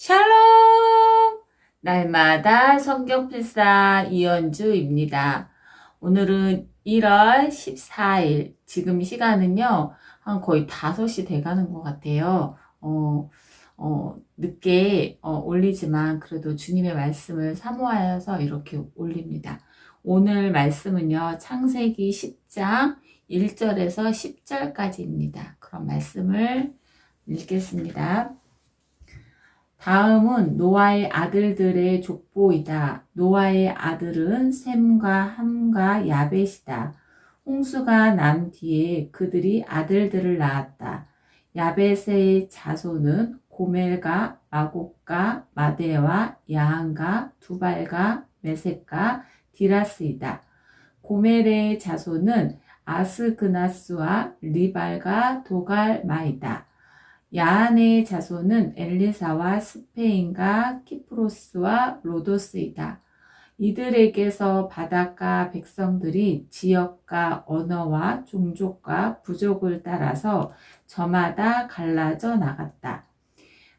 샬롬! 날마다 성경 필사 이연주입니다. 오늘은 1월 14일, 지금 시간은요, 한 거의 5시 돼가는 것 같아요. 어, 어, 늦게 어, 올리지만 그래도 주님의 말씀을 사모하여서 이렇게 올립니다. 오늘 말씀은요, 창세기 10장 1절에서 10절까지입니다. 그런 말씀을 읽겠습니다. 다음은 노아의 아들들의 족보이다. 노아의 아들은 셈과 함과 야벳이다. 홍수가 난 뒤에 그들이 아들들을 낳았다. 야벳의 자손은 고멜과 마곡과 마데와 야한과 두발과 메섹과 디라스이다. 고멜의 자손은 아스그나스와 리발과 도갈마이다. 야한의 자손은 엘리사와 스페인과 키프로스와 로도스이다. 이들에게서 바닷가 백성들이 지역과 언어와 종족과 부족을 따라서 저마다 갈라져 나갔다.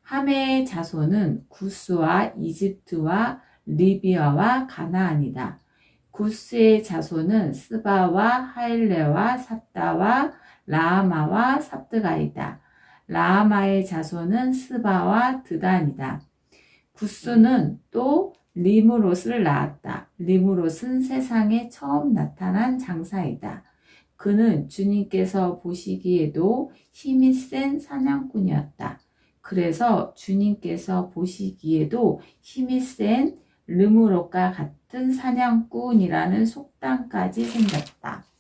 함의 자손은 구스와 이집트와 리비아와 가나안이다. 구스의 자손은 스바와 하일레와 삽다와 라하마와 삽드가이다. 라하마의 자손은 스바와 드단이다. 구스는 또 리무롯을 낳았다. 리무롯은 세상에 처음 나타난 장사이다. 그는 주님께서 보시기에도 힘이 센 사냥꾼이었다. 그래서 주님께서 보시기에도 힘이 센 르무롯과 같은 사냥꾼이라는 속담까지 생겼다.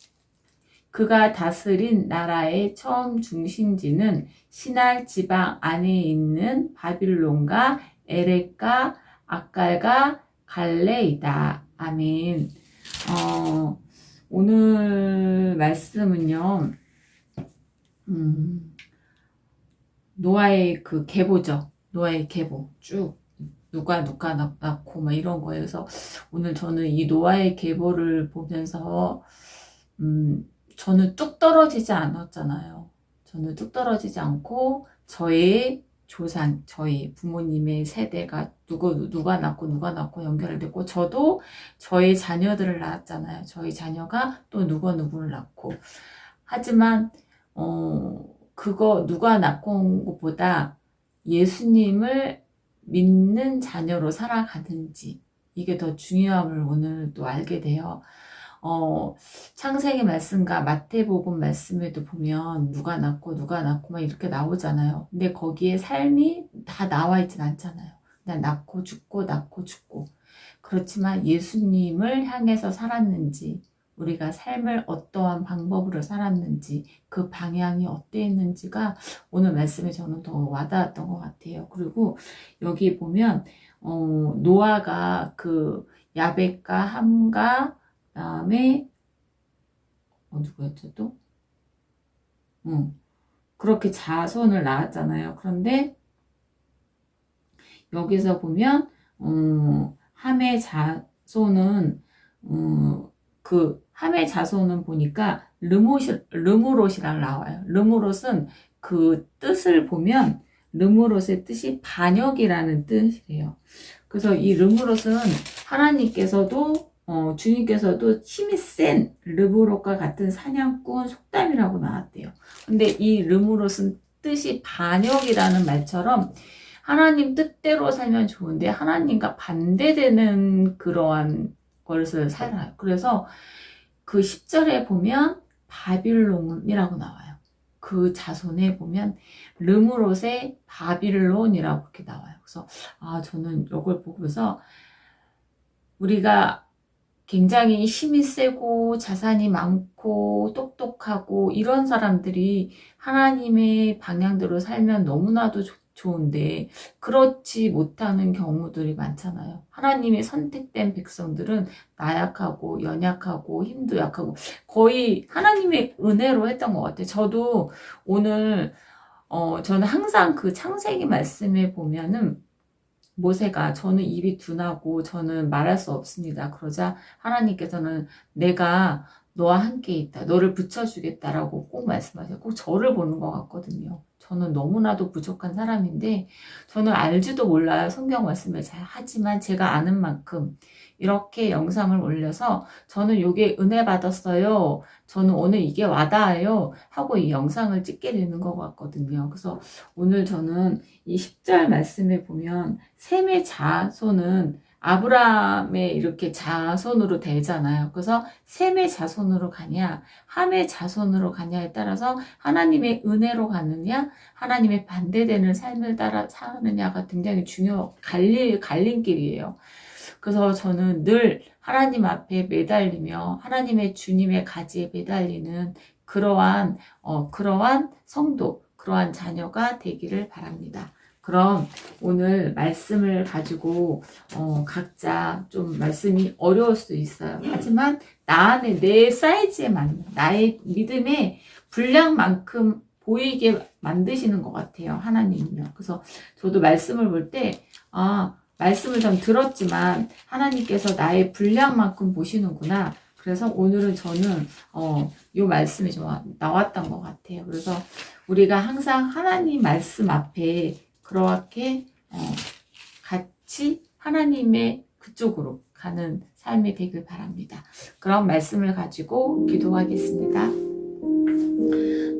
그가 다스린 나라의 처음 중심지는 신할 지방 안에 있는 바빌론과 에렉과 아칼과 갈레이다. 아멘. 어, 오늘 말씀은요, 음, 노아의 그 계보죠. 노아의 계보. 쭉. 누가 누가 낳고 막 이런. 그래서 오늘 저는 이 노아의 계보를 보면서, 음, 저는 뚝 떨어지지 않았잖아요. 저는 뚝 떨어지지 않고 저의 조상, 저희 부모님의 세대가 누구, 누가 낳고 누가 낳고 연결됐고, 저도 저의 자녀들을 낳았잖아요. 저희 자녀가 또 누가 누구를 낳고. 하지만, 어, 그거 누가 낳고 온 것보다 예수님을 믿는 자녀로 살아가든지, 이게 더 중요함을 오늘 또 알게 돼요. 어, 창세기 말씀과 마태복음 말씀에도 보면 누가 낳고 누가 낳고 막 이렇게 나오잖아요. 근데 거기에 삶이 다 나와 있진 않잖아요. 그냥 낳고 죽고 낳고 죽고. 그렇지만 예수님을 향해서 살았는지, 우리가 삶을 어떠한 방법으로 살았는지, 그 방향이 어땠는지가 오늘 말씀에 저는 더 와닿았던 것 같아요. 그리고 여기 보면, 어, 노아가 그 야벳과 함과 다음에 어 누구였죠 또? 응. 그렇게 자손을 낳았잖아요. 그런데 여기서 보면 어, 함의 자손은 어, 그 함의 자손은 보니까 르무롯이랑 나와요. 르무롯은 그 뜻을 보면 르무롯의 뜻이 반역이라는 뜻이래요. 그래서 이 르무롯은 하나님께서도 어, 주님께서도 힘이 센 르브롯과 같은 사냥꾼 속담이라고 나왔대요. 근데 이 르무롯은 뜻이 반역이라는 말처럼 하나님 뜻대로 살면 좋은데 하나님과 반대되는 그러한 것을 살아요. 그래서 그 10절에 보면 바빌론이라고 나와요. 그 자손에 보면 르무롯의 바빌론이라고 이렇게 나와요. 그래서 아 저는 이걸 보면서 우리가 굉장히 힘이 세고 자산이 많고 똑똑하고 이런 사람들이 하나님의 방향대로 살면 너무나도 좋, 좋은데 그렇지 못하는 경우들이 많잖아요. 하나님의 선택된 백성들은 나약하고 연약하고 힘도 약하고 거의 하나님의 은혜로 했던 것 같아요. 저도 오늘 어 저는 항상 그 창세기 말씀에 보면은 모세가 저는 입이 둔하고 저는 말할 수 없습니다. 그러자 하나님께서는 내가 너와 함께 있다. 너를 붙여주겠다라고 꼭 말씀하세요. 꼭 저를 보는 것 같거든요. 저는 너무나도 부족한 사람인데 저는 알지도 몰라요. 성경 말씀을 잘 하지만 제가 아는 만큼 이렇게 영상을 올려서 저는 요게 은혜 받았어요. 저는 오늘 이게 와닿아요. 하고 이 영상을 찍게 되는 것 같거든요. 그래서 오늘 저는 이 10절 말씀에 보면 셈의 자손은 아브라함의 이렇게 자손으로 되잖아요. 그래서 셈의 자손으로 가냐, 함의 자손으로 가냐에 따라서 하나님의 은혜로 가느냐, 하나님의 반대되는 삶을 따라 사느냐가 굉장히 중요, 갈릴, 갈림길이에요. 그래서 저는 늘 하나님 앞에 매달리며 하나님의 주님의 가지에 매달리는 그러한, 어, 그러한 성도, 그러한 자녀가 되기를 바랍니다. 그럼 오늘 말씀을 가지고 어, 각자 좀 말씀이 어려울 수 있어요. 하지만 나 안에 내 사이즈에 맞는 나의 믿음의 분량만큼 보이게 만드시는 것 같아요. 하나님은요. 그래서 저도 말씀을 볼 때, 아, 말씀을 좀 들었지만 하나님께서 나의 분량만큼 보시는구나. 그래서 오늘은 저는 어, 요 말씀이 좀 와- 나왔던 것 같아요. 그래서 우리가 항상 하나님 말씀 앞에 그렇게 어, 같이 하나님의 그쪽으로 가는 삶이 되길 바랍니다. 그런 말씀을 가지고 기도하겠습니다.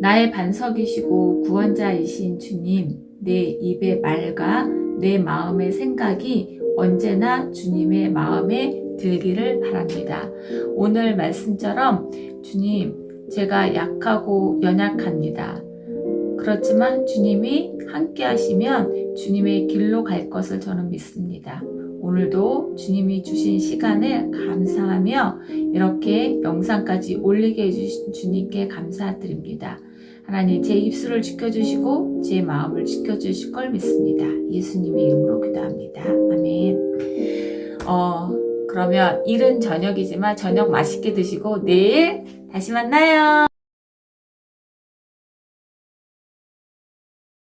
나의 반석이시고 구원자이신 주님, 내 입의 말과 내 마음의 생각이 언제나 주님의 마음에 들기를 바랍니다. 오늘 말씀처럼 주님, 제가 약하고 연약합니다. 그렇지만 주님이 함께 하시면 주님의 길로 갈 것을 저는 믿습니다. 오늘도 주님이 주신 시간을 감사하며 이렇게 영상까지 올리게 해주신 주님께 감사드립니다. 하나님 제 입술을 지켜주시고 제 마음을 지켜주실 걸 믿습니다. 예수님의 이름으로 기도합니다. 아멘. 어, 그러면 일은 저녁이지만 저녁 맛있게 드시고 내일 다시 만나요.